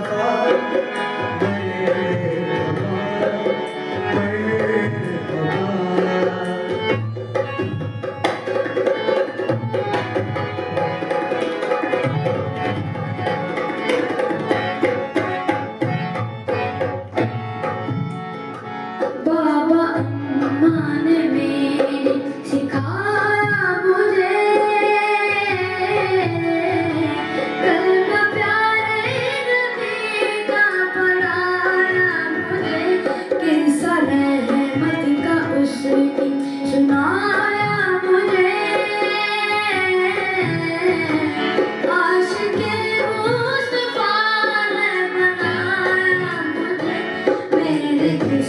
Bye.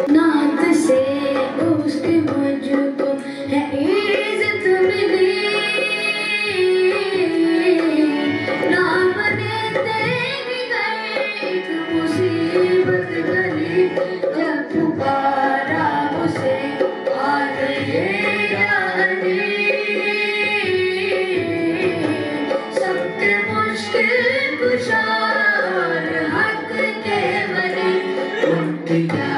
नात से उसके मुझको है, इज़्ज़त मिली। ना बने तेरी एक मुसीबत गली जब पुकारा उसे आ गए अली सबके मुश्किल कुशार हक के बने उनकी क्या